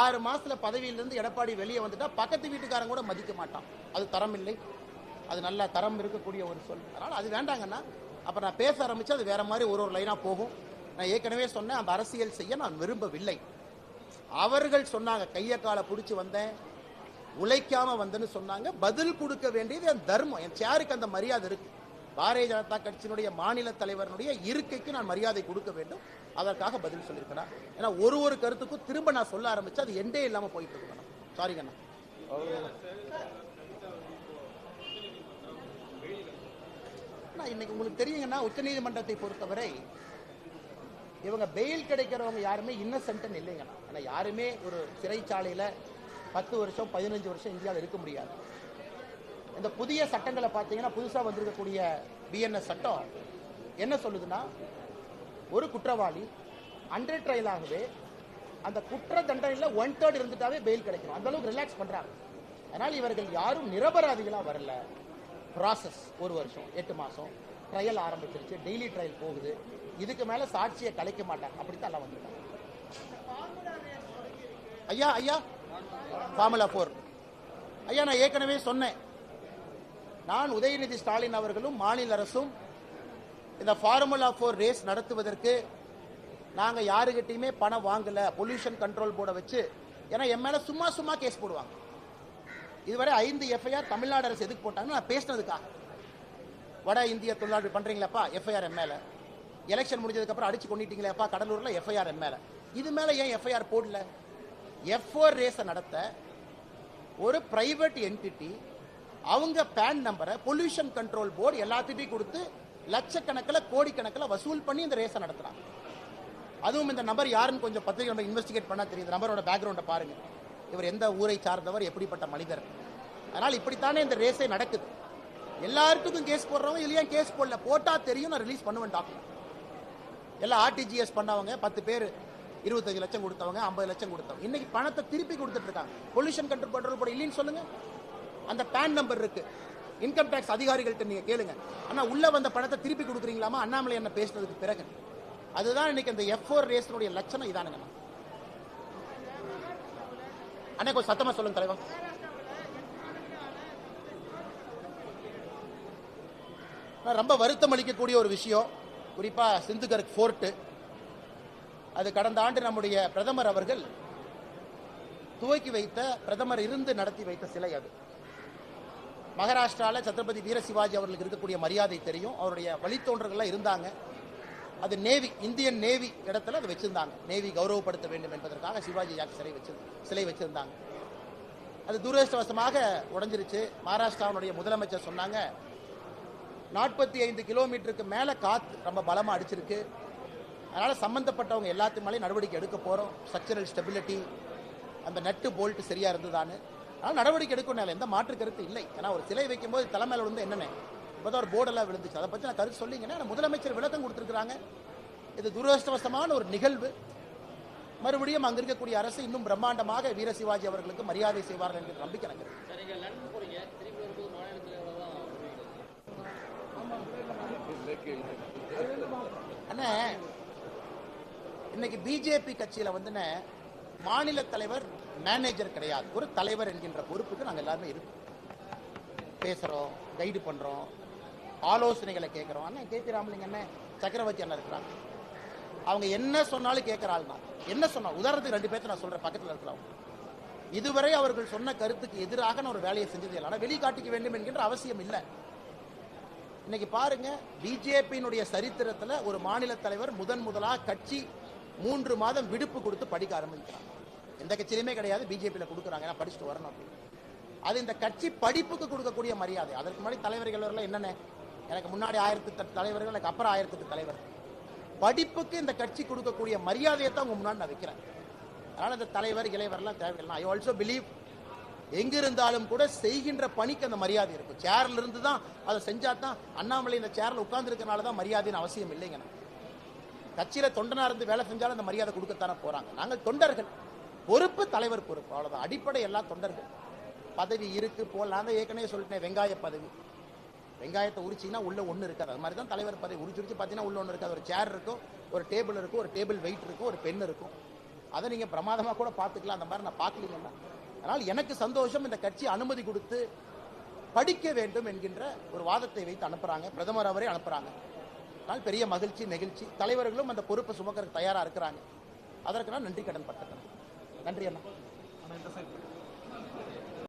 ஆறு மாசத்துல பதவியிலிருந்து எடப்பாடி வெளியே வந்துட்டா பக்கத்து வீட்டுக்காரன் கூட மதிக்க மாட்டான். அது தரம் இல்லை அது நல்ல தரம் இருக்கக்கூடிய ஒரு சொல். அதனால அது வேண்டாங்கன்னா அப்ப நான் பேச ஆரம்பிச்சு அது வேற மாதிரி ஒரு ஒரு லைனா போகும். நான் ஏற்கனவே சொன்னேன் அந்த அரசியல் செய்ய நான் விரும்பவில்லை. அவர்கள் சொன்னாங்க கையை காலை பிடிச்சி வந்தேன் உழைக்காம வந்தேன்னு சொன்னாங்க. பதில் கொடுக்க வேண்டியது என் தர்மம். என் சேருக்கு அந்த மரியாதை இருக்கு. பாரதிய ஜனதா கட்சியினுடைய மாநில தலைவரனுடைய இருக்கைக்கு நான் மரியாதை கொடுக்க வேண்டும். அதற்காக பதில் சொல்லியிருக்கிறேன் ஏன்னா ஒரு ஒரு கருத்துக்கும் திரும்ப நான் சொல்ல ஆரம்பிச்சு அது எண்டே இல்லாம போயிட்டு இருக்கு சாரிங்க அண்ணா நான் இன்னைக்கு உங்களுக்கு தெரியுங்கன்னா உச்சநீதிமன்றத்தை பொறுத்தவரை இவங்க பெயில் கிடைக்கிறவங்க யாருமே இன்னசென்ட்னு இல்லைங்கண்ணா. ஆனால் யாருமே ஒரு சிறைச்சாலையில் பத்து வருஷம் பதினஞ்சு வருஷம் இந்தியாவில் இருக்க முடியாது. இந்த புதிய சட்டங்களை பார்த்தீங்கன்னா புதுசாக வந்திருக்கக்கூடிய பிஎன்எஸ் சட்டம் என்ன சொல்லுதுன்னா ஒரு குற்றவாளி அண்டர் ட்ரையலாகவே அந்த குற்ற தண்டனையில் ஒன் தேர்ட் இருந்துட்டாவே பெயில் கிடைக்கும் அந்த அளவுக்கு ரிலாக்ஸ் பண்றாங்க அதனால் இவர்கள் யாரும் நிரபராதிகளாக வரல. ப்ராசஸ் ஒரு வருஷம் எட்டு மாசம். ட்ரையல் ஆரம்பிச்சிருச்சு. டெய்லி ட்ரையல் போகுது. இதுக்கு மேல சாட்சியை கலைக்க மாட்டாங்க. அப்படித்தான் எல்லாம் வந்துட்டாங்க ஐயா ஐயா. ஃபார்முலா ஃபோர் ஐயா நான் ஏற்கனவே சொன்னேன். நான் உதயநிதி ஸ்டாலின் அவர்களும் மாநில அரசும் இந்த ஃபார்முலா ஃபோர் ரேஸ் நடத்துவதற்கு நாங்கள் யாருக்கிட்டையுமே பணம் வாங்கலை பொல்யூஷன் கண்ட்ரோல் போர்டை வச்சு. ஏன்னா என் மேலே சும்மா சும்மா கேஸ் போடுவாங்க. இதுவரை ஐந்து எஃப்ஐஆர் தமிழ்நாடு அரசு எதுக்கு போட்டாங்கன்னு நான் பேசினதுக்காக. வட இந்திய தொழிலாளர்கள் பண்ணுறீங்களப்பா எஃப்ஐஆர் என் எலெக்ஷன் முடிஞ்சதுக்கப்புறம் அடிச்சு கொண்டுட்டீங்களேப்பா கடலூரில் எஃப்ஐஆர் என் இது மேலே ஏன் எஃப்ஐஆர் போடல? எஃப்ஓர் ரேஸை நடத்த ஒரு பிரைவேட் என்டிட்டி அவங்க பேன் நம்பரை பொல்யூஷன் கண்ட்ரோல் போர்டு எல்லாத்துட்டையும் கொடுத்து லட்சக்கணக்கில் கோடிக்கணக்கில் வசூல் பண்ணி இந்த ரேஸை நடத்துறாங்க அதுவும் இந்த நபர் யாருன்னு கொஞ்சம் பத்திரிகை நம்ம இன்வெஸ்டிகேட் பண்ணால் தெரியும். இந்த நபரோட பேக்ரவுண்டை பாருங்கள் இவர் எந்த ஊரை சார்ந்தவர் எப்படிப்பட்ட மனிதர். அதனால் இப்படித்தானே இந்த ரேஸே நடக்குது. எல்லாருக்கும் கேஸ் போடுறவங்க இல்லையா கேஸ் போடல? போட்டால் தெரியும் நான் ரிலீஸ் பண்ணுவேன் டாக்குமெண்ட் எல்லாம் ஆர்டிஜிஎஸ் பண்ணவங்க பத்து பேர் இருபத்தஞ்சு லட்சம் கொடுத்தவங்க ஐம்பது லட்சம் கொடுத்தவங்க. இன்னைக்கு பணத்தை திருப்பி கொடுத்துட்டு இருக்காங்க. பொல்யூஷன் கண்ட்ரோல் பண்ணுறது போட இல்லைன்னு சொல்லுங்க. அந்த பேன் நம்பர் இருக்கு. இன்கம் டேக்ஸ் அதிகாரிகள்கிட்ட நீங்க கேளுங்க. ஆனா உள்ள வந்த பணத்தை திருப்பி கொடுக்குறீங்களாமா? அண்ணாமலை என்ன பேசுனதுக்கு பிறகு. அதுதான் இன்னைக்கு அந்த எஃப் ஃபோர் ரேஸனுடைய லட்சணம் இதானுங்க அண்ணே கொஞ்சம் சத்தமா சொல்லுங்க தலைவா ரொம்ப வருத்தம் அளிக்கக்கூடிய ஒரு விஷயம். குறிப்பா சிந்துகர்க் ஃபோர்ட்டு அது கடந்த ஆண்டு நம்முடைய பிரதமர் அவர்கள் துவக்கி வைத்த பிரதமர் இருந்து நடத்தி வைத்த சிலை அது. மகாராஷ்டிராவில் சத்ரபதி வீரசிவாஜி அவர்களுக்கு இருக்கக்கூடிய மரியாதை தெரியும். அவருடைய வழித்தோன்றர்கள்லாம் இருந்தாங்க. அது நேவி இந்தியன் நேவி இடத்துல அதை வச்சிருந்தாங்க. நேவி கௌரவப்படுத்த வேண்டும் என்பதற்காக சிவாஜி யாக் சிலை வச்சு சிலை வச்சிருந்தாங்க. அது துரதிருஷ்டவசமாக உடைஞ்சிருச்சு. மகாராஷ்டிராவுடைய முதலமைச்சர் சொன்னாங்க நாற்பத்தி ஐந்து கிலோமீட்டருக்கு மேலே காத்து ரொம்ப பலமாக அடிச்சிருக்கு. அதனால் சம்மந்தப்பட்டவங்க எல்லாத்து மேலேயும் நடவடிக்கை எடுக்க போகிறோம் ஸ்ட்ரக்சரல் ஸ்டெபிலிட்டி அந்த நட்டு போல்ட்டு சரியாக இருந்ததான்னு. அதனால நடவடிக்கை எடுக்கணும் எந்த மாற்று கருத்து இல்லை. ஏன்னா ஒரு சிலை வைக்கும்போது தலைமையில வந்து என்னென்ன? இப்போதான் ஒரு போர்டெல்லாம் விழுந்துச்சு. அதை பற்றி நான் கருத்து சொல்லிங்கன்னா முதலமைச்சர் விளக்கம் கொடுத்துருக்காங்க இது துரதிருஷ்டவசமான ஒரு நிகழ்வு. மறுபடியும் அங்க இருக்கக்கூடிய அரசு இன்னும் பிரம்மாண்டமாக வீர சிவாஜி அவர்களுக்கு மரியாதை செய்வார்கள் என்கிற நம்பிக்கை எனக்கு. தான் அண்ணே இன்னைக்கு பிஜேபி கட்சியில வந்துண்ணே மாநில தலைவர் மேனேஜர் கிடையாது. ஒரு தலைவர் என்கின்ற பொறுப்புக்கு நாங்க எல்லாருமே இருக்கோம். பேசுறோம் கைடு பண்றோம் ஆலோசனைகளை கேட்கிறோம் அண்ணன் கேபி ராமலிங்க அண்ணன் சக்கரவர்த்தி அண்ணன் இருக்கிறாங்க அவங்க என்ன சொன்னாலும் கேட்கிற ஆள் என்ன சொன்னா உதாரணத்துக்கு ரெண்டு பேர்த்த நான் சொல்றேன் பக்கத்துல இருக்கிறவங்க இதுவரை அவர்கள் சொன்ன கருத்துக்கு எதிராக நான் ஒரு வேலையை செஞ்சது இல்லை. ஆனால் வெளிக்காட்டிக்க வேண்டும் என்கின்ற அவசியம் இல்லை. இன்னைக்கு பாருங்க பிஜேபியினுடைய சரித்திரத்துல ஒரு மாநில தலைவர் முதன் முதலா கட்சி மூன்று மாதம் விடுப்பு கொடுத்து படிக்க ஆரம்பிக்கிறாங்க. எந்த கட்சியிலுமே கிடையாது பிஜேபியில் கொடுக்குறாங்க ஏன்னா படிச்சுட்டு வரணும் அப்படின்னு. அது இந்த கட்சி படிப்புக்கு கொடுக்கக்கூடிய மரியாதை. அதற்கு முன்னாடி தலைவர்கள் வரல என்னென்ன? எனக்கு முன்னாடி ஆயிரத்தி எட்டு தலைவர்கள் எனக்கு அப்புறம் ஆயிரத்தி எட்டு தலைவர். படிப்புக்கு இந்த கட்சி கொடுக்கக்கூடிய மரியாதையை தான் உங்க முன்னாடி நான் வைக்கிறேன். அதனால் இந்த தலைவர் இளைவர்லாம் தேவையில்லை. ஐ ஆல்சோ பிலீவ் எங்கிருந்தாலும் கூட செய்கின்ற பணிக்கு அந்த மரியாதை இருக்கும். சேர்ல இருந்து தான் அதை செஞ்சா தான் அண்ணாமலை இந்த சேர்ல உட்கார்ந்துருக்கனால தான் மரியாதைன்னு அவசியம் இல்லைங்க கட்சியில தொண்டனா இருந்து வேலை செஞ்சாலும் அந்த மரியாதை கொடுக்கத்தானே போறாங்க. நாங்கள் தொண்டர்கள். பொறுப்பு தலைவர் பொறுப்பு. அவ்வளவுதான். அடிப்படை எல்லாம் தொண்டர்கள். பதவி இருக்கு போல் நான் தான் ஏற்கனவே சொல்லிட்டேன் வெங்காய பதவி. வெங்காயத்தை உரிச்சிங்கன்னா உள்ள ஒன்று இருக்காது. அது மாதிரி தான் தலைவர் பதவி உரிச்சு உரிச்சு பார்த்தீங்கன்னா உள்ள ஒன்று இருக்காது. ஒரு சேர் இருக்கும் ஒரு டேபிள் இருக்கும் ஒரு டேபிள் வெயிட் இருக்கும் ஒரு பென் இருக்கும். அதை நீங்கள் பிரமாதமாக கூட பார்த்துக்கலாம். அந்த மாதிரி நான் பார்க்கலீங்கன்னா அதனால் எனக்கு சந்தோஷம் இந்த கட்சி அனுமதி கொடுத்து படிக்க வேண்டும் என்கின்ற ஒரு வாதத்தை வைத்து அனுப்புகிறாங்க பிரதமர் அவரே அனுப்புகிறாங்க அதனால் பெரிய மகிழ்ச்சி நெகிழ்ச்சி. தலைவர்களும் அந்த பொறுப்பை சுமக்கிறதுக்கு தயாரா இருக்கிறாங்க. அதற்கு நான் நன்றி கடன் பட்டிருக்கிறேன் நன்றி அண்ணா.